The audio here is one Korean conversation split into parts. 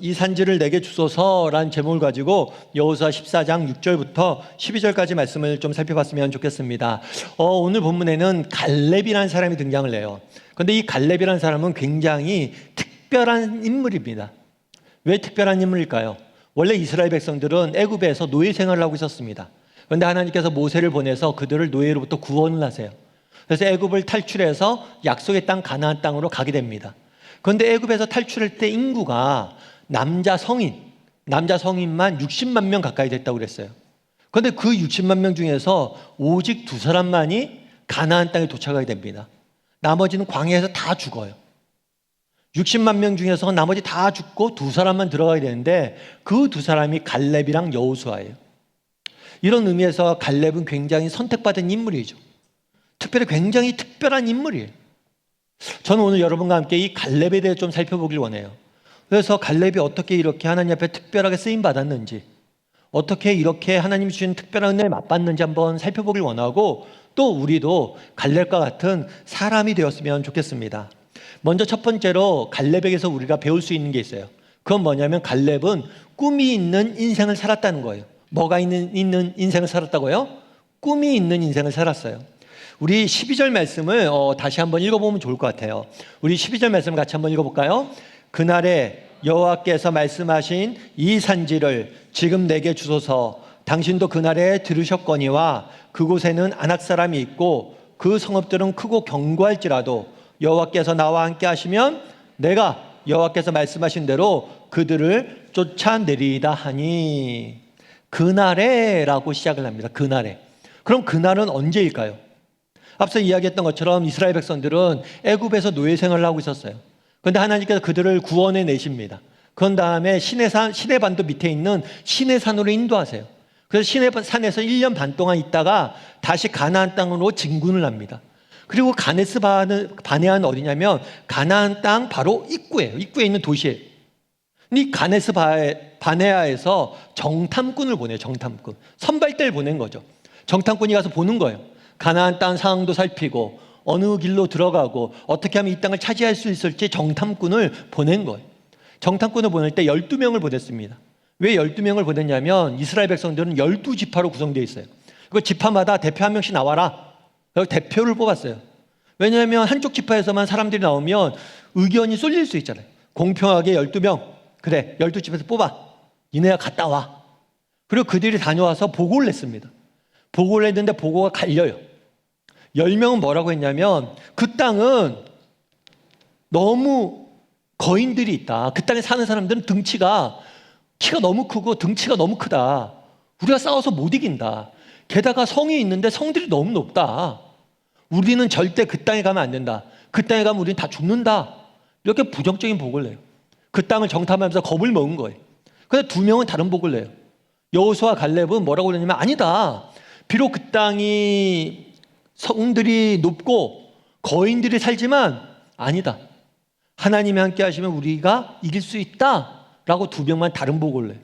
이 산지를 내게 주소서라는 제목을 가지고 여호수아 14장 6절부터 12절까지 말씀을 좀 살펴봤으면 좋겠습니다. 어, 오늘 본문에는 갈렙이라는 사람이 등장을 해요. 그런데 이 갈렙이라는 사람은 굉장히 특별한 인물입니다. 왜 특별한 인물일까요? 원래 이스라엘 백성들은 애굽에서 노예 생활을 하고 있었습니다. 그런데 하나님께서 모세를 보내서 그들을 노예로부터 구원을 하세요. 그래서 애굽을 탈출해서 약속의 땅 가나안 땅으로 가게 됩니다. 그런데 애굽에서 탈출할 때 인구가 남자 성인, 남자 성인만 60만 명 가까이 됐다고 그랬어요. 그런데 그 60만 명 중에서 오직 두 사람만이 가나안 땅에 도착하게 됩니다. 나머지는 광야에서 다 죽어요. 60만 명 중에서 나머지 다 죽고 두 사람만 들어가야 되는데 그 두 사람이 갈렙이랑 여호수아예요. 이런 의미에서 갈렙은 굉장히 선택받은 인물이죠. 특별히 굉장히 특별한 인물이에요. 저는 오늘 여러분과 함께 이 갈렙에 대해 좀 살펴보길 원해요. 그래서 갈렙이 어떻게 이렇게 하나님 앞에 특별하게 쓰임 받았는지, 어떻게 이렇게 하나님이 주신 특별한 은혜를 맛봤는지 한번 살펴보길 원하고 또 우리도 갈렙과 같은 사람이 되었으면 좋겠습니다. 먼저 첫 번째로 갈렙에게서 우리가 배울 수 있는 게 있어요. 그건 뭐냐면 갈렙은 꿈이 있는 인생을 살았다는 거예요. 뭐가 있는, 있는 인생을 살았다고요? 꿈이 있는 인생을 살았어요. 우리 12절 말씀을 어, 다시 한번 읽어보면 좋을 것 같아요. 우리 12절 말씀 같이 한번 읽어볼까요? 그날에 여호와께서 말씀하신 이 산지를 지금 내게 주소서 당신도 그날에 들으셨거니와 그곳에는 안악 사람이 있고 그 성읍들은 크고 견고할지라도 여호와께서 나와 함께 하시면 내가 여호와께서 말씀하신 대로 그들을 쫓아내리다 하니 그날에라고 시작을 합니다. 그날에. 그럼 그날은 언제일까요? 앞서 이야기했던 것처럼 이스라엘 백성들은 애굽에서 노예 생활을 하고 있었어요. 그런데 하나님께서 그들을 구원해 내십니다. 그런 다음에 시내산 시내반도 밑에 있는 시내산으로 인도하세요. 그래서 시내산에서 1년 반 동안 있다가 다시 가나안 땅으로 진군을 합니다. 그리고 가네스 바네아는 어디냐면 가나안 땅 바로 입구예요. 입구에 있는 도시예요. 이 가네스 바네아에서 정탐꾼을 보내요. 정탐꾼. 선발대를 보낸 거죠. 정탐꾼이 가서 보는 거예요. 가나안 땅 상황도 살피고 어느 길로 들어가고 어떻게 하면 이 땅을 차지할 수 있을지 정탐꾼을 보낸 거예요. 정탐꾼을 보낼 때 12명을 보냈습니다. 왜 12명을 보냈냐면 이스라엘 백성들은 12지파로 구성되어 있어요. 그 지파마다 대표 한 명씩 나와라. 대표를 뽑았어요. 왜냐하면 한쪽 지파에서만 사람들이 나오면 의견이 쏠릴 수 있잖아요. 공평하게 12명. 그래, 12지파에서 뽑아. 니네가 갔다 와. 그리고 그들이 다녀와서 보고를 냈습니다. 보고를 했는데 보고가 갈려요. 10명은 뭐라고 했냐면 그 땅은 너무 거인들이 있다. 그 땅에 사는 사람들은 등치가 키가 너무 크고 등치가 너무 크다. 우리가 싸워서 못 이긴다. 게다가 성이 있는데 성들이 너무 높다. 우리는 절대 그 땅에 가면 안 된다. 그 땅에 가면 우리는 다 죽는다. 이렇게 부정적인 복을 내요. 그 땅을 정탐하면서 겁을 먹은 거예요. 근데 두 명은 다른 복을 내요. 여호수와 갈렙은 뭐라고 그러냐면 아니다. 비록 그 땅이 성들이 높고 거인들이 살지만 아니다. 하나님이 함께 하시면 우리가 이길 수 있다. 라고 두 명만 다른 내요.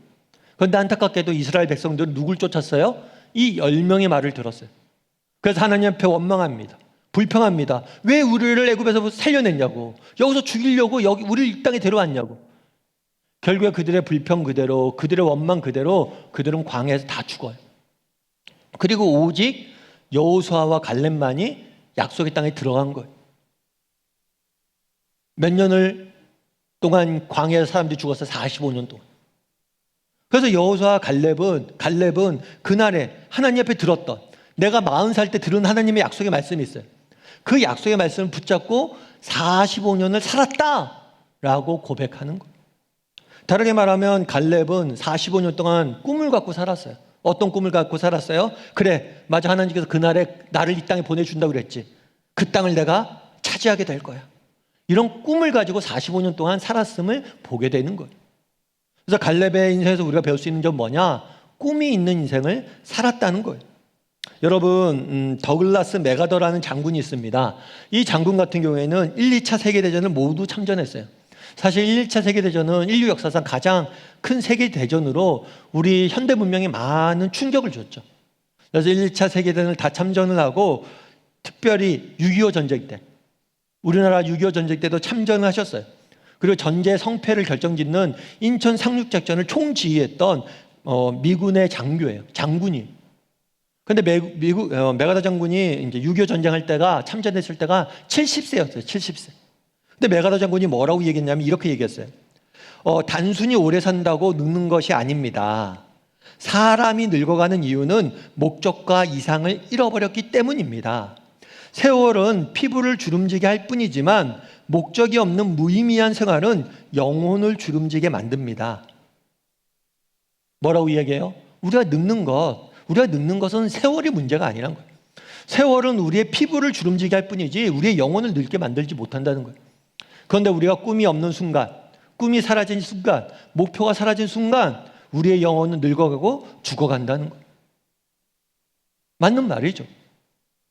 그런데 안타깝게도 이스라엘 백성들은 누굴 쫓았어요? 이 열 명의 말을 들었어요. 그래서 하나님 앞에 원망합니다. 불평합니다. 왜 우리를 애굽에서 살려냈냐고. 여기서 죽이려고 여기 우리를 이 땅에 데려왔냐고. 결국에 그들의 불평 그대로 그들의 원망 그대로 그들은 광야에서 다 죽어요. 그리고 오직 여호수아와 갈렙만이 약속의 땅에 들어간 거예요. 몇 년을 동안 광야에서 사람들이 죽었어요. 45년 동안. 그래서 여호수아 갈렙은 갈렙은 그날에 하나님 앞에 들었던 내가 40살 때 들은 하나님의 약속의 말씀이 있어요. 그 약속의 말씀을 붙잡고 45년을 살았다라고 고백하는 거예요. 다르게 말하면 갈렙은 45년 동안 꿈을 갖고 살았어요. 어떤 꿈을 갖고 살았어요? 그래, 맞아. 하나님께서 그날에 나를 이 땅에 보내준다고 그랬지. 그 땅을 내가 차지하게 될 거야. 이런 꿈을 가지고 45년 동안 살았음을 보게 되는 거예요. 그래서 갈렙의 인생에서 우리가 배울 수 있는 점 뭐냐? 꿈이 있는 인생을 살았다는 거예요. 여러분, 음, 더글라스 메가더라는 장군이 있습니다. 이 장군 같은 경우에는 1, 2차 세계대전을 모두 참전했어요. 사실 1차 세계대전은 인류 역사상 가장 큰 세계대전으로 우리 현대 문명에 많은 충격을 줬죠. 그래서 1차 세계대전을 다 참전을 하고 특별히 6.25 전쟁 때, 우리나라 6.25 전쟁 때도 참전을 하셨어요. 그리고 전제 성패를 결정짓는 인천 상륙작전을 총지휘했던 어, 미군의 장교예요. 장군이. 근데 미, 미국 어, 메가다 장군이 이제 6.25 전쟁할 때가 참전했을 때가 70세였어요. 70세. 근데 메가다 장군이 뭐라고 얘기했냐면 이렇게 얘기했어요. 어, 단순히 오래 산다고 늙는 것이 아닙니다. 사람이 늙어가는 이유는 목적과 이상을 잃어버렸기 때문입니다. 세월은 피부를 주름지게 할 뿐이지만 목적이 없는 무의미한 생활은 영혼을 주름지게 만듭니다. 뭐라고 이야기해요? 우리가 늙는 것, 우리가 늙는 것은 세월이 문제가 아니란 거예요. 세월은 우리의 피부를 주름지게 할 뿐이지 우리의 영혼을 늙게 만들지 못한다는 거예요. 그런데 우리가 꿈이 없는 순간, 꿈이 사라진 순간, 목표가 사라진 순간 우리의 영혼은 늙어가고 죽어간다는 거예요. 맞는 말이죠.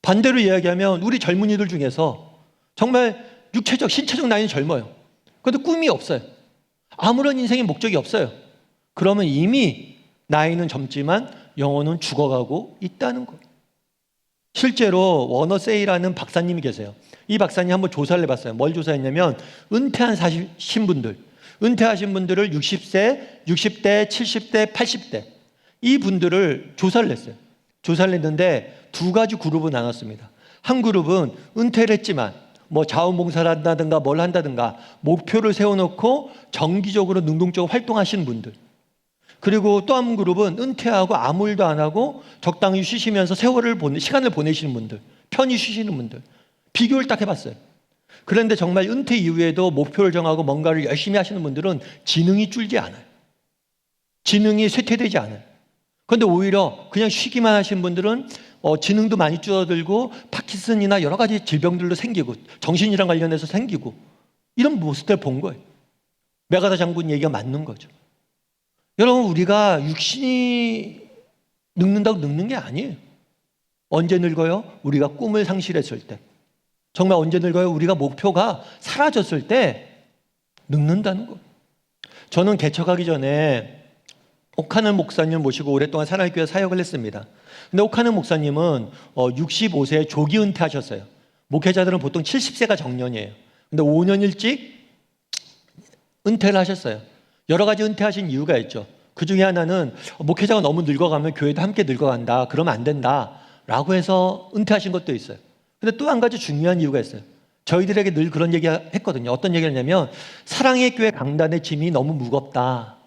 반대로 이야기하면 우리 젊은이들 중에서 정말 육체적, 신체적 나이는 젊어요. 그런데 꿈이 없어요. 아무런 인생의 목적이 없어요. 그러면 이미 나이는 젊지만 영혼은 죽어가고 있다는 거예요. 실제로 워너세이라는 박사님이 계세요. 이 박사님 한번 조사를 해봤어요. 뭘 조사했냐면 은퇴한 사신 분들, 은퇴하신 분들을 60세, 60대, 70대, 80대 이 분들을 조사를 했어요. 조사를 했는데 두 가지 그룹을 나눴습니다. 한 그룹은 은퇴를 했지만 뭐 자원봉사를 한다든가 뭘 한다든가 목표를 세워놓고 정기적으로 능동적으로 활동하시는 분들. 그리고 또 한 그룹은 은퇴하고 아무 일도 안 하고 적당히 쉬시면서 세월을 보내, 시간을 보내시는 분들. 편히 쉬시는 분들. 비교를 딱 해봤어요. 그런데 정말 은퇴 이후에도 목표를 정하고 뭔가를 열심히 하시는 분들은 지능이 줄지 않아요. 지능이 쇠퇴되지 않아요. 그런데 오히려 그냥 쉬기만 하신 분들은 어, 지능도 많이 줄어들고 파키슨이나 여러 가지 질병들도 생기고 정신이랑 관련해서 생기고 이런 모습들 본 거예요. 메가다 장군 얘기가 맞는 거죠. 여러분 우리가 육신이 늙는다고 늙는 게 아니에요. 언제 늙어요? 우리가 꿈을 상실했을 때. 정말 언제 늙어요? 우리가 목표가 사라졌을 때 늙는다는 거. 저는 개척하기 전에 옥하는 목사님 모시고 오랫동안 사랑교회 사역을 했습니다. 근데 옥하는 목사님은 65세에 조기 은퇴하셨어요. 목회자들은 보통 70세가 정년이에요. 근데 5년 일찍 은퇴를 하셨어요. 여러 가지 은퇴하신 이유가 있죠. 그 중에 하나는 목회자가 너무 늙어가면 교회도 함께 늙어간다. 그러면 안 된다. 라고 해서 은퇴하신 것도 있어요. 근데 또 한 가지 중요한 이유가 있어요. 저희들에게 늘 그런 얘기 했거든요. 어떤 얘기를 했냐면 사랑의 교회 강단의 짐이 너무 무겁다.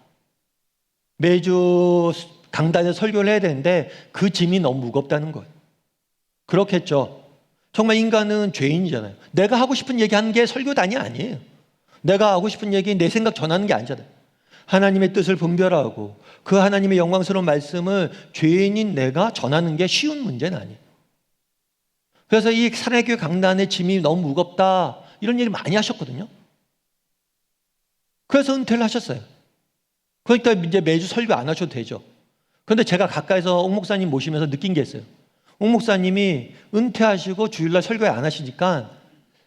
매주 강단에 설교를 해야 되는데 그 짐이 너무 무겁다는 거예요. 그렇겠죠. 정말 인간은 죄인이잖아요. 내가 하고 싶은 얘기 하는 게 설교단이 아니에요. 내가 하고 싶은 얘기 내 생각 전하는 게 아니잖아요. 하나님의 뜻을 분별하고 그 하나님의 영광스러운 말씀을 죄인인 내가 전하는 게 쉬운 문제는 아니에요. 그래서 이 사랑의 강단의 짐이 너무 무겁다 이런 얘기 많이 하셨거든요. 그래서 은퇴를 하셨어요. 그러니까 이제 매주 설교 안 하셔도 되죠. 그런데 제가 가까이서 옥 목사님 모시면서 느낀 게 있어요. 옥 목사님이 은퇴하시고 주일날 설교 안 하시니까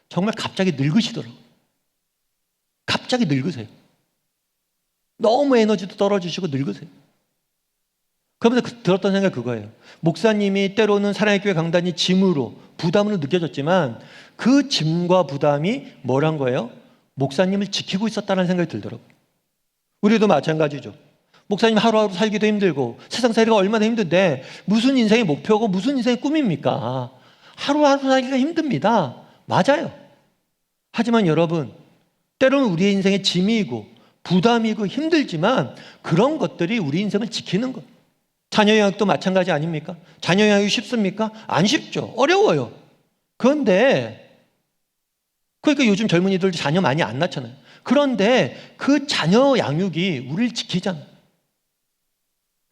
정말 갑자기 늙으시더라고요. 갑자기 늙으세요. 너무 에너지도 떨어지시고 늙으세요. 그러면서 그, 들었던 생각이 그거예요. 목사님이 때로는 사랑의 교회 강단이 짐으로 부담으로 느껴졌지만 그 짐과 부담이 뭐란 거예요? 목사님을 지키고 있었다는 생각이 들더라고요. 우리도 마찬가지죠. 목사님 하루하루 살기도 힘들고 세상 살기가 얼마나 힘든데 무슨 인생의 목표고 무슨 인생의 꿈입니까? 하루하루 살기가 힘듭니다. 맞아요. 하지만 여러분, 때로는 우리의 인생의 짐이고 부담이고 힘들지만 그런 것들이 우리 인생을 지키는 것. 자녀 양육도 마찬가지 아닙니까? 자녀 양육이 쉽습니까? 안 쉽죠. 어려워요. 그런데 그러니까 요즘 젊은이들 자녀 많이 안 낳잖아요. 그런데 그 자녀 양육이 우리를 지키잖아요.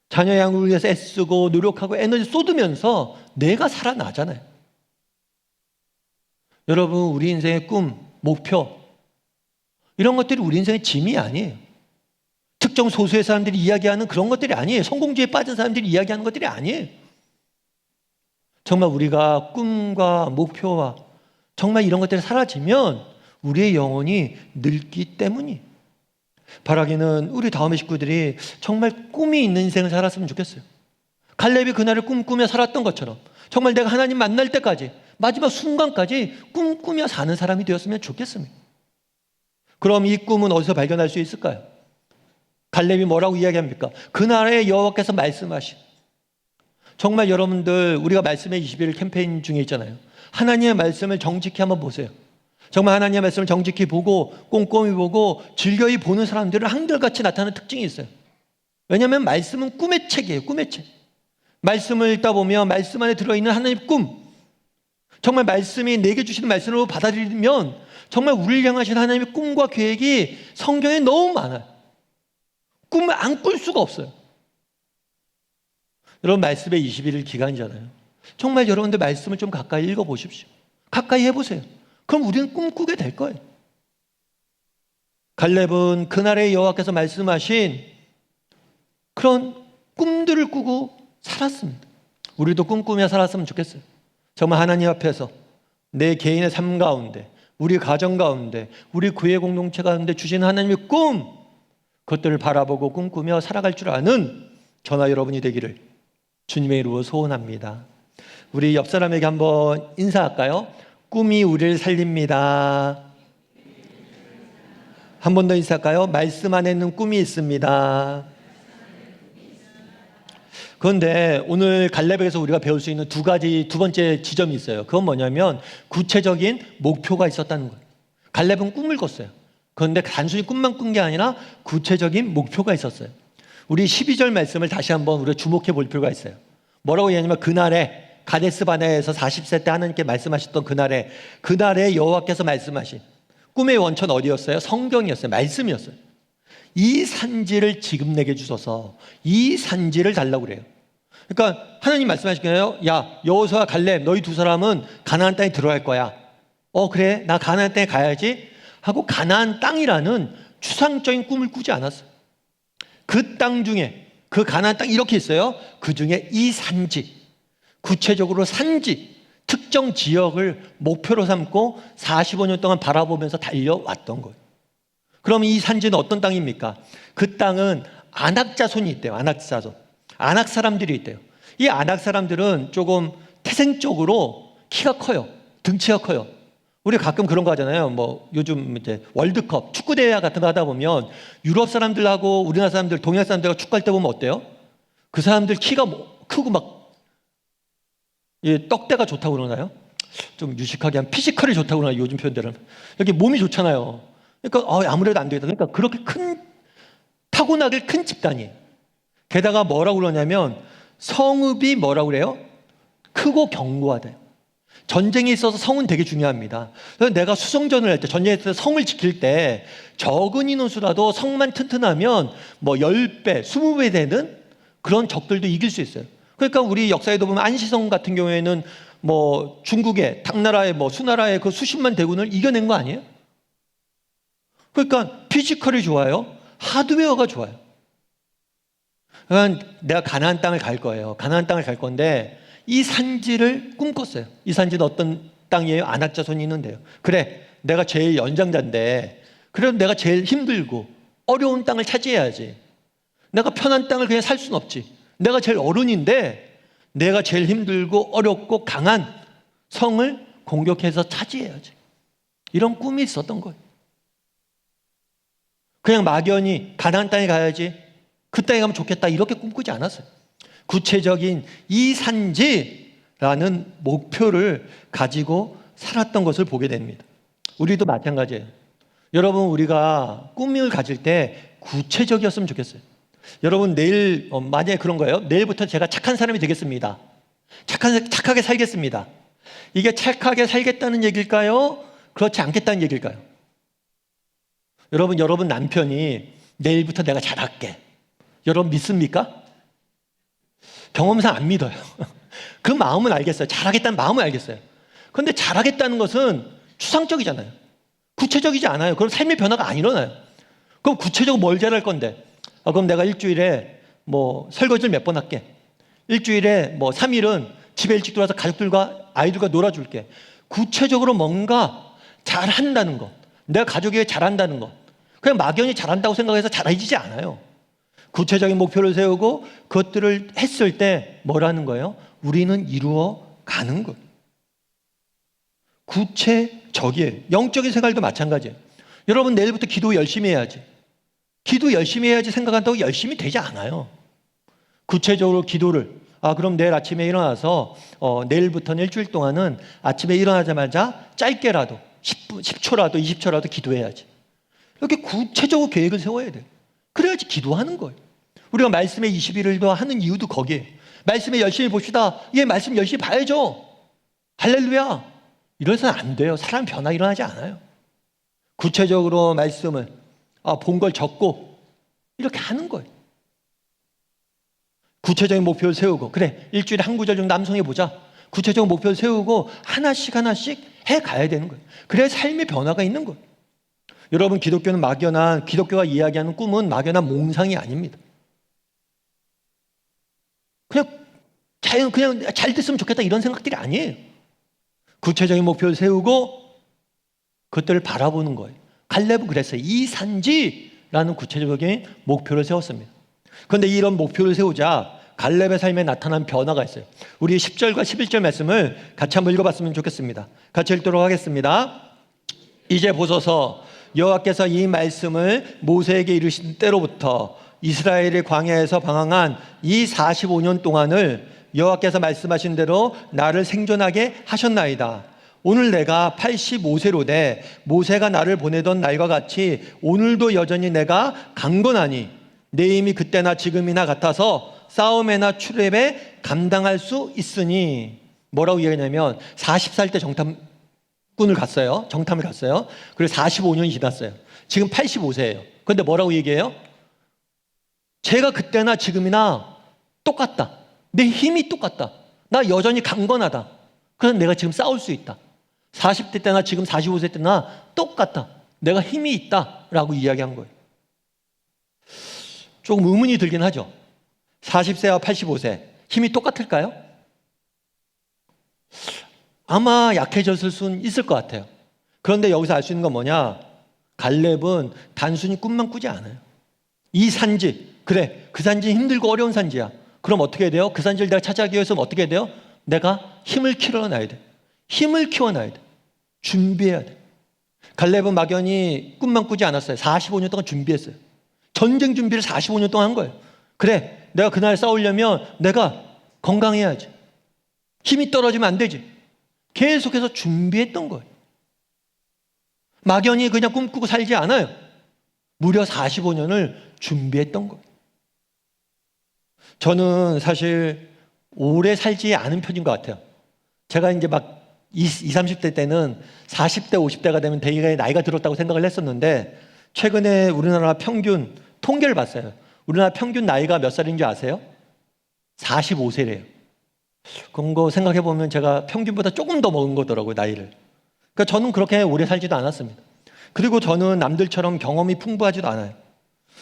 자녀 양육을 위해서 애쓰고 노력하고 에너지 쏟으면서 내가 살아나잖아요. 여러분, 우리 인생의 꿈, 목표, 이런 것들이 우리 인생의 짐이 아니에요. 특정 소수의 사람들이 이야기하는 그런 것들이 아니에요. 성공주의에 빠진 사람들이 이야기하는 것들이 아니에요. 정말 우리가 꿈과 목표와 정말 이런 것들이 사라지면 우리의 영혼이 늙기 때문이. 바라기는 우리 다음의 식구들이 정말 꿈이 있는 인생을 살았으면 좋겠어요. 갈렙이 그날을 꿈꾸며 살았던 것처럼 정말 내가 하나님 만날 때까지 마지막 순간까지 꿈꾸며 사는 사람이 되었으면 좋겠습니다. 그럼 이 꿈은 어디서 발견할 수 있을까요? 갈렙이 뭐라고 이야기합니까? 그날에 여호와께서 말씀하신 정말 여러분들 우리가 말씀의 21일 캠페인 중에 있잖아요. 하나님의 말씀을 정직히 한번 보세요. 정말 하나님의 말씀을 정직히 보고 꼼꼼히 보고 즐겨이 보는 사람들은 한결같이 나타나는 특징이 있어요. 왜냐하면 말씀은 꿈의 책이에요. 꿈의 책. 말씀을 읽다 보면 말씀 안에 들어있는 하나님의 꿈. 정말 말씀이 내게 주시는 말씀으로 받아들이면 정말 우리를 향하신 하나님의 꿈과 계획이 성경에 너무 많아요. 꿈을 안 꿀 수가 없어요. 여러분 말씀의 21일 기간이잖아요. 정말 여러분들 말씀을 좀 가까이 읽어 보십시오. 가까이 해 보세요. 그럼 우리는 꿈꾸게 될 거예요. 갈렙은 그날의 여호와께서 말씀하신 그런 꿈들을 꾸고 살았습니다. 우리도 꿈꾸며 살았으면 좋겠어요. 정말 하나님 앞에서 내 개인의 삶 가운데, 우리 가정 가운데, 우리 교회 공동체 가운데 주신 하나님의 꿈, 그것들을 바라보고 꿈꾸며 살아갈 줄 아는 저나 여러분이 되기를 주님의 이름으로 소원합니다. 우리 옆 사람에게 한번 인사할까요? 꿈이 우리를 살립니다. 한 번 더 인사할까요? 말씀 안에는 꿈이 있습니다. 그런데 오늘 갈렙에서 우리가 배울 수 있는 두 가지 두 번째 지점이 있어요. 그건 뭐냐면 구체적인 목표가 있었다는 거예요. 갈렙은 꿈을 꿨어요. 그런데 단순히 꿈만 꾼 게 아니라 구체적인 목표가 있었어요. 우리 12절 말씀을 다시 한번 우리가 주목해 볼 필요가 있어요. 뭐라고 얘기하냐면 그날에 가데스 바네에서 40세 때 하나님께 말씀하셨던 그날에 그날에 여호와께서 말씀하신 꿈의 원천 어디였어요? 성경이었어요. 말씀이었어요. 이 산지를 지금 내게 주소서. 이 산지를 달라고 그래요. 그러니까 하나님 말씀하신 거예요. 야, 여호수아 갈렙 너희 두 사람은 가나안 땅에 들어갈 거야. 어 그래 나 가나안 땅에 가야지 하고 가나안 땅이라는 추상적인 꿈을 꾸지 않았어요. 그땅 중에 그 가나안 땅 이렇게 있어요. 그 중에 이 산지 구체적으로 산지 특정 지역을 목표로 삼고 45년 동안 바라보면서 달려왔던 거예요. 그럼 이 산지는 어떤 땅입니까? 그 땅은 안악 자손이 있대요. 안악 자손. 안악 사람들이 있대요. 이 안악 사람들은 조금 태생적으로 키가 커요. 등치가 커요. 우리 가끔 그런 거 하잖아요. 뭐 요즘 이제 월드컵 축구 대회 같은 거 하다 보면 유럽 사람들하고 우리나라 사람들, 동양 사람들하고 축구할 때 보면 어때요? 그 사람들 키가 뭐 크고 막 예, 떡대가 좋다고 그러나요? 좀 유식하게 한 피지컬이 좋다고 그러나요? 요즘 표현대로. 이렇게 몸이 좋잖아요. 그러니까 어, 아무래도 안 되겠다. 그러니까 그렇게 큰 타고나길 큰 집단이에요. 게다가 뭐라고 그러냐면 성읍이 뭐라고 그래요? 크고 견고하대요. 전쟁에 있어서 성은 되게 중요합니다. 그래서 내가 수성전을 할 때, 전쟁에서 성을 지킬 때 적은 인원수라도 성만 튼튼하면 뭐 10배, 20배 되는 그런 적들도 이길 수 있어요. 그러니까 우리 역사에도 보면 안시성 같은 경우에는 뭐 중국의 당나라의 뭐 수나라의 그 수십만 대군을 이겨낸 거 아니에요? 그러니까 피지컬이 좋아요. 하드웨어가 좋아요. 그러니까 내가 가나안 땅을 갈 거예요. 가나안 땅을 갈 건데 이 산지를 꿈꿨어요. 이 산지는 어떤 땅이에요? 안악자손이 있는데요. 그래, 내가 제일 연장자인데 그래도 내가 제일 힘들고 어려운 땅을 차지해야지. 내가 편한 땅을 그냥 살 수는 없지. 내가 제일 어른인데 내가 제일 힘들고 어렵고 강한 성을 공격해서 차지해야지. 이런 꿈이 있었던 거예요. 그냥 막연히 가나안 땅에 가야지. 그 땅에 가면 좋겠다. 이렇게 꿈꾸지 않았어요. 구체적인 이 산지라는 목표를 가지고 살았던 것을 보게 됩니다. 우리도 마찬가지예요. 여러분 우리가 꿈을 가질 때 구체적이었으면 좋겠어요. 여러분 내일 어, 만약에 그런 거예요. 내일부터 제가 착한 사람이 되겠습니다. 착한 착하게 살겠습니다. 이게 착하게 살겠다는 얘기일까요? 그렇지 않겠다는 얘기일까요? 여러분 여러분 남편이 내일부터 내가 잘할게. 여러분 믿습니까? 경험상 안 믿어요. 그 마음은 알겠어요. 잘하겠다는 마음은 알겠어요. 그런데 잘하겠다는 것은 추상적이잖아요. 구체적이지 않아요. 그럼 삶의 변화가 안 일어나요. 그럼 구체적으로 뭘 잘할 건데? 아, 그럼 내가 일주일에 뭐 설거지를 몇 번 할게. 일주일에 뭐 3일은 집에 일찍 들어와서 가족들과 아이들과 놀아줄게. 구체적으로 뭔가 잘한다는 것. 내가 가족에게 잘한다는 것. 그냥 막연히 잘한다고 생각해서 잘해지지 않아요. 구체적인 목표를 세우고 그것들을 했을 때 뭐라는 거예요? 우리는 이루어 가는 것. 구체적이에요. 영적인 생활도 마찬가지예요. 여러분 내일부터 기도 열심히 해야지. 기도 열심히 해야지 생각한다고 열심히 되지 않아요. 구체적으로 기도를 아 그럼 내일 아침에 일어나서 어, 내일부터는 일주일 동안은 아침에 일어나자마자 짧게라도 10분, 10초라도 20초라도 기도해야지. 이렇게 구체적으로 계획을 세워야 돼. 그래야지 기도하는 거예요. 우리가 말씀에 21일도 하는 이유도 거기에 말씀에 열심히 봅시다. 예, 말씀 열심히 봐야죠. 할렐루야. 이래서는 안 돼요. 사람 변화 일어나지 않아요. 구체적으로 말씀을 아, 본 걸 적고 이렇게 하는 거예요. 구체적인 목표를 세우고 그래 일주일에 한 구절 정도 남성해 보자. 구체적인 목표를 세우고 하나씩 하나씩 해 가야 되는 거예요. 그래야 삶의 변화가 있는 거예요. 여러분 기독교는 막연한 기독교가 이야기하는 꿈은 막연한 몽상이 아닙니다. 그냥 자연 그냥 잘 됐으면 좋겠다 이런 생각들이 아니에요. 구체적인 목표를 세우고 그것들을 바라보는 거예요. 갈렙은 그랬어요. 이 산지라는 구체적인 목표를 세웠습니다. 그런데 이런 목표를 세우자 갈렙의 삶에 나타난 변화가 있어요. 우리 10절과 11절 말씀을 같이 한번 읽어봤으면 좋겠습니다. 같이 읽도록 하겠습니다. 이제 보소서 여호와께서 이 말씀을 모세에게 이르신 때로부터 이스라엘의 광야에서 방황한 이 45년 동안을 여호와께서 말씀하신 대로 나를 생존하게 하셨나이다. 오늘 내가 85세로 돼 모세가 나를 보내던 날과 같이 오늘도 여전히 내가 강건하니 내 힘이 그때나 지금이나 같아서 싸움에나 출애에 감당할 수 있으니 뭐라고 얘기하냐면 40살 때 정탐 꾼을 갔어요. 정탐을 갔어요. 그리고 45년이 지났어요. 지금 85세예요. 근데 뭐라고 얘기해요? 제가 그때나 지금이나 똑같다. 내 힘이 똑같다. 나 여전히 강건하다. 그래서 내가 지금 싸울 수 있다. 40대 때나 지금 45세 때나 똑같다. 내가 힘이 있다. 라고 이야기한 거예요. 조금 의문이 들긴 하죠. 40세와 85세. 힘이 똑같을까요? 아마 약해졌을 수는 있을 것 같아요. 그런데 여기서 알 수 있는 건 뭐냐? 갈렙은 단순히 꿈만 꾸지 않아요. 이 산지, 그래, 그 산지 힘들고 어려운 산지야. 그럼 어떻게 해야 돼요? 그 산지를 내가 차지하기 위해서는 어떻게 해야 돼요? 내가 힘을 키워놔야 돼. 힘을 키워놔야 돼. 준비해야 돼. 갈렙은 막연히 꿈만 꾸지 않았어요. 45년 동안 준비했어요. 전쟁 준비를 45년 동안 한 거예요. 그래, 내가 그날 싸우려면 내가 건강해야지. 힘이 떨어지면 안 되지. 계속해서 준비했던 거예요. 막연히 그냥 꿈꾸고 살지 않아요. 무려 45년을 준비했던 거예요. 저는 사실 오래 살지 않은 편인 것 같아요. 제가 이제 막 20, 30대 때는 40대, 50대가 되면 되게 나이가 들었다고 생각을 했었는데 최근에 우리나라 평균 통계를 봤어요. 우리나라 평균 나이가 몇 살인 줄 아세요? 45세래요. 그런 거 생각해 보면 제가 평균보다 조금 더 먹은 거더라고요, 나이를. 그러니까 저는 그렇게 오래 살지도 않았습니다. 그리고 저는 남들처럼 경험이 풍부하지도 않아요.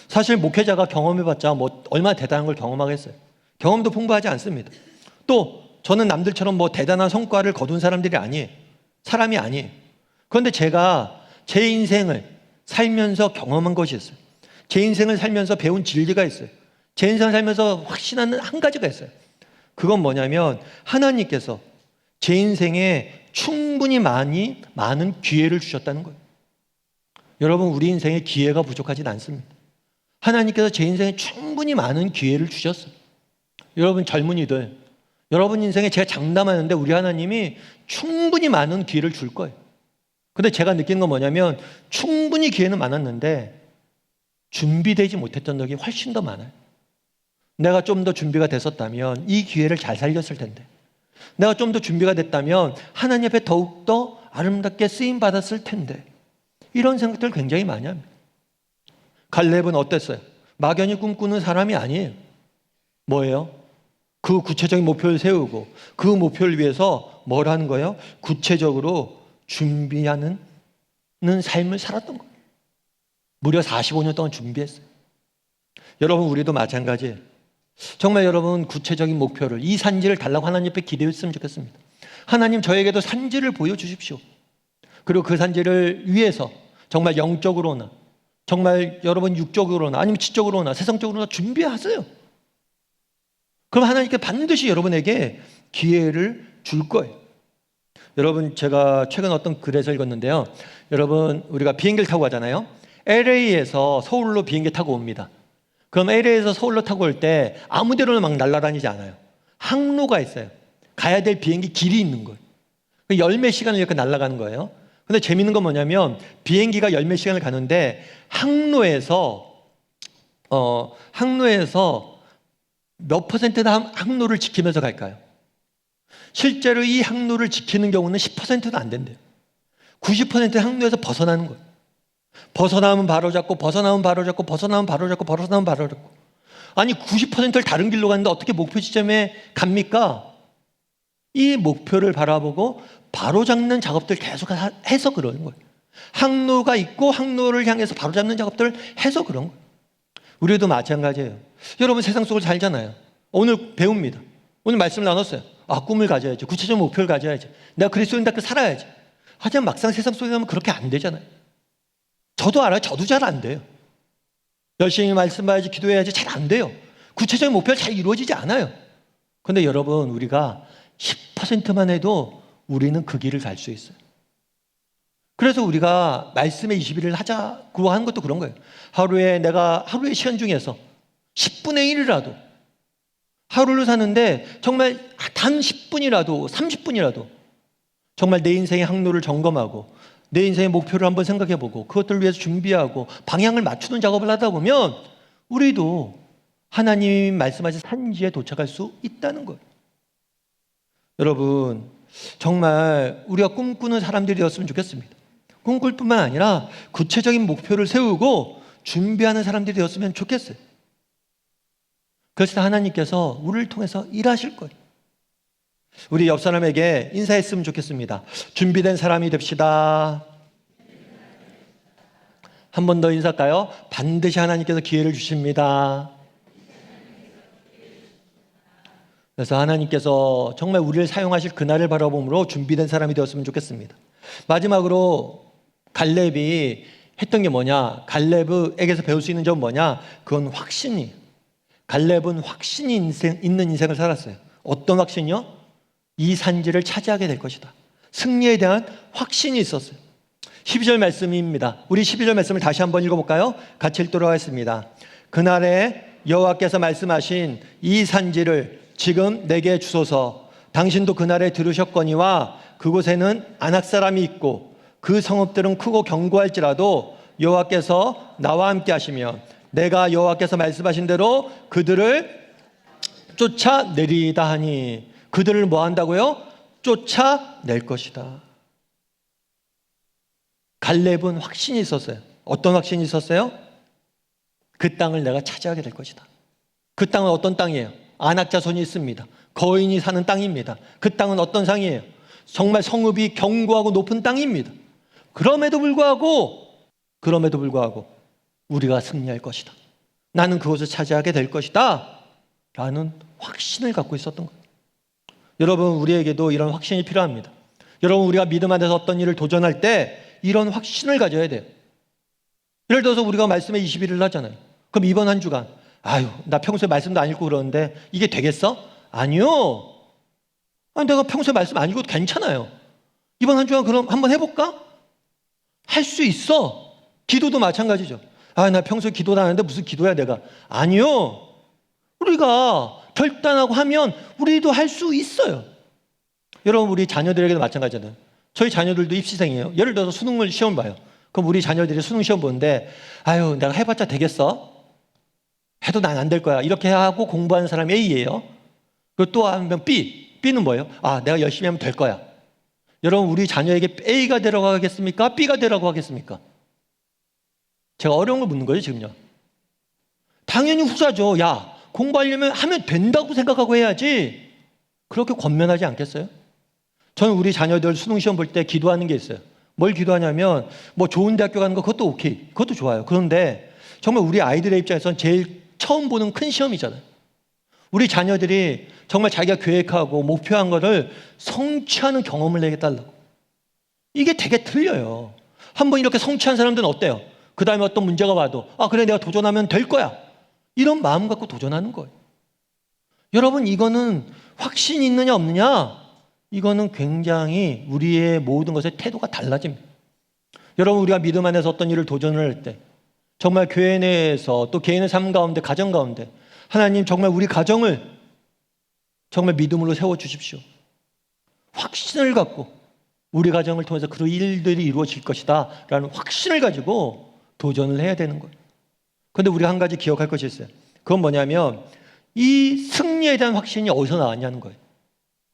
사실 목회자가 경험해봤자 뭐 얼마나 대단한 걸 경험하겠어요. 경험도 풍부하지 않습니다. 또 저는 남들처럼 뭐 대단한 성과를 거둔 사람들이 아니에요. 사람이 아니에요. 그런데 제가 제 인생을 살면서 경험한 것이 있어요. 제 인생을 살면서 배운 진리가 있어요. 제 인생을 살면서 확신하는 한 가지가 있어요. 그건 뭐냐면 하나님께서 제 인생에 충분히 많이 많은 기회를 주셨다는 거예요. 여러분 우리 인생에 기회가 부족하진 않습니다. 하나님께서 제 인생에 충분히 많은 기회를 주셨어요. 여러분 젊은이들, 여러분 인생에 제가 장담하는데 우리 하나님이 충분히 많은 기회를 줄 거예요. 근데 제가 느끼는 건 뭐냐면 충분히 기회는 많았는데 준비되지 못했던 적이 훨씬 더 많아요. 내가 좀 더 준비가 됐었다면 이 기회를 잘 살렸을 텐데. 내가 좀 더 준비가 됐다면 하나님 앞에 더욱더 아름답게 쓰임 받았을 텐데. 이런 생각들 굉장히 많이 합니다. 갈렙은 어땠어요? 막연히 꿈꾸는 사람이 아니에요. 뭐예요? 그 구체적인 목표를 세우고 그 목표를 위해서 뭘 하는 거예요? 구체적으로 준비하는 삶을 살았던 거예요. 무려 45년 동안 준비했어요. 여러분, 우리도 마찬가지예요. 정말 여러분, 구체적인 목표를, 이 산지를 달라고 하나님 앞에 기대했으면 좋겠습니다. 하나님, 저에게도 산지를 보여주십시오. 그리고 그 산지를 위해서 정말 영적으로나, 정말 여러분 육적으로나, 아니면 지적으로나, 세상적으로나 준비하세요. 그럼 하나님께 반드시 여러분에게 기회를 줄 거예요. 여러분, 제가 최근 어떤 글에서 읽었는데요. 여러분 우리가 비행기를 타고 가잖아요. LA에서 서울로 비행기 타고 옵니다. 그럼 LA에서 서울로 타고 올 때 아무 데로나 막 날아다니지 않아요. 항로가 있어요. 가야 될 비행기 길이 있는 거예요. 그 열몇 시간을 이렇게 날아가는 거예요. 근데 재밌는 건 뭐냐면 비행기가 열몇 시간을 가는데 항로에서 어 항로에서 몇 퍼센트나 항- 항로를 지키면서 갈까요? 실제로 이 항로를 지키는 경우는 10%도 안 된대요. 90% 항로에서 벗어나는 거예요. 벗어나면 바로 잡고 벗어나면 바로 잡고 벗어나면 바로 잡고 벗어나면 바로 잡고 아니 90%를 다른 길로 가는데 어떻게 목표 지점에 갑니까? 이 목표를 바라보고 바로 잡는 작업들 계속 하- 해서 그러는 거예요. 항로가 있고 항로를 향해서 바로 잡는 작업들을 해서 그런 거예요. 우리도 마찬가지예요. 여러분 세상 속을 살잖아요. 오늘 배웁니다. 오늘 말씀을 나눴어요. 아 꿈을 가져야지. 구체적인 목표를 가져야지. 내가 그리스도인답게 살아야지. 하지만 막상 세상 속에 가면 그렇게 안 되잖아요. 저도 알아요. 저도 잘 안 돼요. 열심히 말씀 봐야지, 기도해야지 잘 안 돼요. 구체적인 목표가 잘 이루어지지 않아요. 근데 여러분, 우리가 10%만 해도 우리는 그 길을 갈 수 있어요. 그래서 우리가 말씀의 21을 하자고 하는 것도 그런 거예요. 하루에 내가 하루의 시간 중에서 10분의 1이라도 하루를 사는데 정말 단 10분이라도 30분이라도 정말 내 인생의 항로를 점검하고 내 인생의 목표를 한번 생각해 보고 그것들을 위해서 준비하고 방향을 맞추는 작업을 하다 보면 우리도 하나님 말씀하신 산지에 도착할 수 있다는 거예요. 여러분, 정말 우리가 꿈꾸는 사람들이 되었으면 좋겠습니다. 꿈꿀 뿐만 아니라 구체적인 목표를 세우고 준비하는 사람들이 되었으면 좋겠어요. 그래서 하나님께서 우리를 통해서 일하실 거예요. 우리 옆 사람에게 인사했으면 좋겠습니다. 준비된 사람이 됩시다. 한 번 더 인사할까요? 반드시 하나님께서 기회를 주십니다. 그래서 하나님께서 정말 우리를 사용하실 그날을 바라봄으로 준비된 사람이 되었으면 좋겠습니다. 마지막으로 갈렙이 했던 게 뭐냐? 갈렙에게서 배울 수 있는 점은 뭐냐? 그건 확신이. 갈렙은 확신이 인생, 있는 인생을 살았어요. 어떤 확신이요? 이 산지를 차지하게 될 것이다. 승리에 대한 확신이 있었어요. 12절 말씀입니다. 우리 12절 말씀을 다시 한번 읽어볼까요? 같이 읽도록 하겠습니다. 그날에 여호와께서 말씀하신 이 산지를 지금 내게 주소서. 당신도 그날에 들으셨거니와 그곳에는 안악 사람이 있고 그 성읍들은 크고 견고할지라도 여호와께서 나와 함께 하시며 내가 여호와께서 말씀하신 대로 그들을 쫓아내리다 하니 그들을 뭐 한다고요? 쫓아낼 것이다. 갈렙은 확신이 있었어요. 어떤 확신이 있었어요? 그 땅을 내가 차지하게 될 것이다. 그 땅은 어떤 땅이에요? 안악자손이 있습니다. 거인이 사는 땅입니다. 그 땅은 어떤 상이에요? 정말 성읍이 견고하고 높은 땅입니다. 그럼에도 불구하고 그럼에도 불구하고 우리가 승리할 것이다. 나는 그곳을 차지하게 될 것이다. 라는 확신을 갖고 있었던 거예요. 여러분, 우리에게도 이런 확신이 필요합니다. 여러분, 우리가 믿음 안에서 어떤 일을 도전할 때 이런 확신을 가져야 돼요. 예를 들어서 우리가 말씀에 21일 하잖아요. 그럼 이번 한 주간, 아유, 나 평소에 말씀도 안 읽고 그러는데 이게 되겠어? 아니요. 아, 내가 평소에 말씀 안 읽어도 괜찮아요. 이번 한 주간 그럼 한번 해볼까? 할 수 있어. 기도도 마찬가지죠. 아, 나 평소에 기도도 안 하는데 무슨 기도야 내가. 아니요. 우리가 결단하고 하면 우리도 할 수 있어요. 여러분 우리 자녀들에게도 마찬가지잖아요. 저희 자녀들도 입시생이에요. 예를 들어서 수능을 시험 봐요. 그럼 우리 자녀들이 수능 시험 보는데 아유 내가 해봤자 되겠어? 해도 난 안 될 거야. 이렇게 하고 공부하는 사람이 A예요. 그리고 또 한명 B. B는 뭐예요? 아 내가 열심히 하면 될 거야. 여러분 우리 자녀에게 A가 되라고 하겠습니까? B가 되라고 하겠습니까? 제가 어려운 걸 묻는 거예요 지금요. 당연히 후자죠. 야 공부하려면 하면 된다고 생각하고 해야지. 그렇게 권면하지 않겠어요? 저는 우리 자녀들 수능 시험 볼 때 기도하는 게 있어요. 뭘 기도하냐면 뭐 좋은 대학교 가는 거 그것도 오케이. 그것도 좋아요. 그런데 정말 우리 아이들의 입장에서는 제일 처음 보는 큰 시험이잖아요. 우리 자녀들이 정말 자기가 계획하고 목표한 거를 성취하는 경험을 내게 달라고. 이게 되게 틀려요. 한번 이렇게 성취한 사람들은 어때요? 그 다음에 어떤 문제가 와도 아 그래 내가 도전하면 될 거야. 이런 마음 갖고 도전하는 거예요. 여러분 이거는 확신이 있느냐 없느냐 이거는 굉장히 우리의 모든 것의 태도가 달라집니다. 여러분 우리가 믿음 안에서 어떤 일을 도전을 할 때 정말 교회 내에서 또 개인의 삶 가운데 가정 가운데 하나님 정말 우리 가정을 정말 믿음으로 세워 주십시오. 확신을 갖고 우리 가정을 통해서 그런 일들이 이루어질 것이다 라는 확신을 가지고 도전을 해야 되는 거예요. 그런데 우리가 한 가지 기억할 것이 있어요. 그건 뭐냐면 이 승리에 대한 확신이 어디서 나왔냐는 거예요.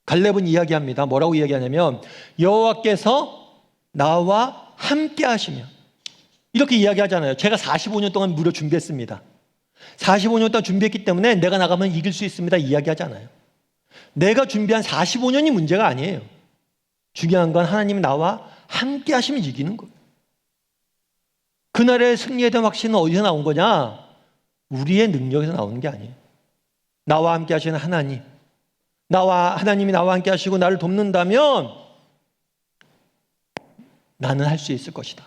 갈렙은 이야기합니다. 뭐라고 이야기하냐면 여호와께서 나와 함께 하시면 이렇게 이야기하잖아요. 제가 45년 동안 무려 준비했습니다. 45년 동안 준비했기 때문에 내가 나가면 이길 수 있습니다. 이야기하잖아요. 내가 준비한 45년이 문제가 아니에요. 중요한 건 하나님이 나와 함께 하시면 이기는 거예요. 그날의 승리에 대한 확신은 어디서 나온 거냐? 우리의 능력에서 나오는 게 아니에요. 나와 함께 하시는 하나님. 나와 하나님이 나와 함께 하시고 나를 돕는다면 나는 할 수 있을 것이다.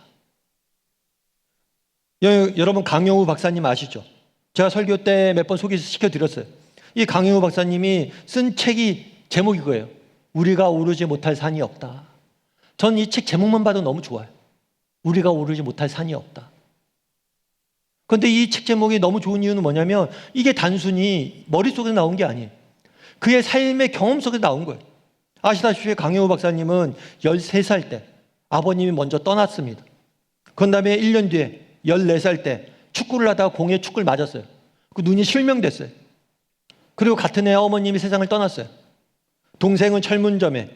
여, 여러분 강영우 박사님 아시죠? 제가 설교 때 몇 번 소개시켜 드렸어요. 이 강영우 박사님이 쓴 책이 제목이 그거예요. 우리가 오르지 못할 산이 없다. 전 이 책 제목만 봐도 너무 좋아요. 우리가 오르지 못할 산이 없다. 그런데 이 책 제목이 너무 좋은 이유는 뭐냐면 이게 단순히 머릿속에서 나온 게 아니에요. 그의 삶의 경험 속에서 나온 거예요. 아시다시피 강영우 박사님은 13살 때 아버님이 먼저 떠났습니다. 그 다음에 1년 뒤에 14살 때 축구를 하다가 공에 축구를 맞았어요. 그 눈이 실명됐어요. 그리고 같은 해 어머님이 세상을 떠났어요. 동생은 철문점에,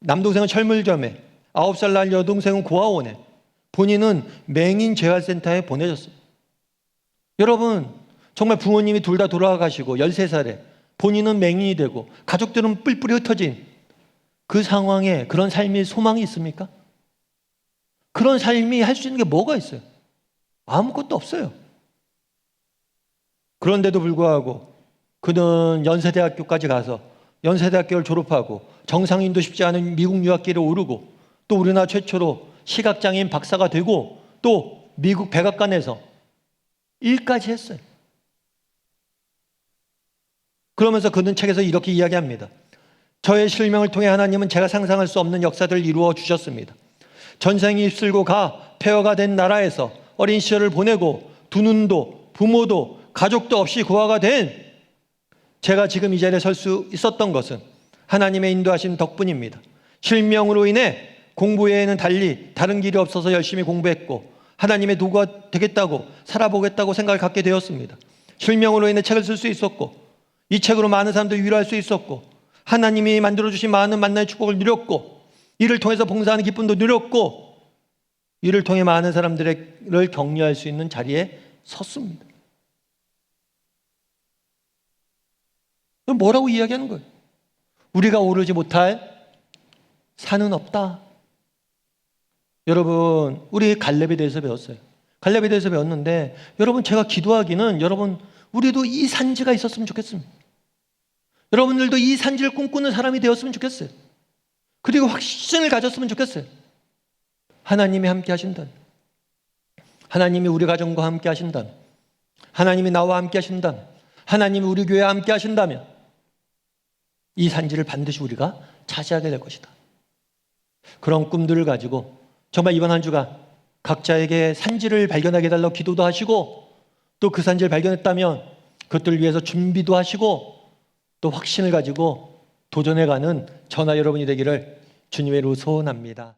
남동생은 철물점에, 9살 날 여동생은 고아원에, 본인은 맹인 재활센터에 보내졌어요. 여러분, 정말 부모님이 둘 다 돌아가시고 13살에 본인은 맹인이 되고 가족들은 뿔뿔이 흩어진 그 상황에 그런 삶이 소망이 있습니까? 그런 삶이 할 수 있는 게 뭐가 있어요? 아무것도 없어요. 그런데도 불구하고 그는 연세대학교까지 가서 연세대학교를 졸업하고 정상인도 쉽지 않은 미국 유학길에 오르고 또 우리나라 최초로 시각장애인 박사가 되고 또 미국 백악관에서 일까지 했어요. 그러면서 그는 책에서 이렇게 이야기합니다. 저의 실명을 통해 하나님은 제가 상상할 수 없는 역사들을 이루어 주셨습니다. 전생이 입술고 가 폐허가 된 나라에서 어린 시절을 보내고 두 눈도 부모도 가족도 없이 고아가 된 제가 지금 이 자리에 설 수 있었던 것은 하나님의 인도하신 덕분입니다. 실명으로 인해 공부 외에는 달리 다른 길이 없어서 열심히 공부했고 하나님의 도구가 되겠다고 살아보겠다고 생각을 갖게 되었습니다. 실명으로 인해 책을 쓸 수 있었고 이 책으로 많은 사람들 위로할 수 있었고 하나님이 만들어 주신 많은 만나의 축복을 누렸고 이를 통해서 봉사하는 기쁨도 누렸고 이를 통해 많은 사람들을 격려할 수 있는 자리에 섰습니다. 뭐라고 이야기하는 거예요? 우리가 오르지 못할 산은 없다. 여러분, 우리 갈렙에 대해서 배웠어요. 갈렙에 대해서 배웠는데, 여러분, 제가 기도하기는 여러분, 우리도 이 산지가 있었으면 좋겠습니다. 여러분들도 이 산지를 꿈꾸는 사람이 되었으면 좋겠어요. 그리고 확신을 가졌으면 좋겠어요. 하나님이 함께 하신다. 하나님이 우리 가정과 함께 하신다. 하나님이 나와 함께 하신다. 하나님이 우리 교회와 함께 하신다면 이 산지를 반드시 우리가 차지하게 될 것이다. 그런 꿈들을 가지고 정말 이번 한 주가 각자에게 산지를 발견하게 해달라고 기도도 하시고 또 그 산지를 발견했다면 그것들을 위해서 준비도 하시고 또 확신을 가지고 도전해가는 전화 여러분이 되기를 주님의 이름으로 소원합니다.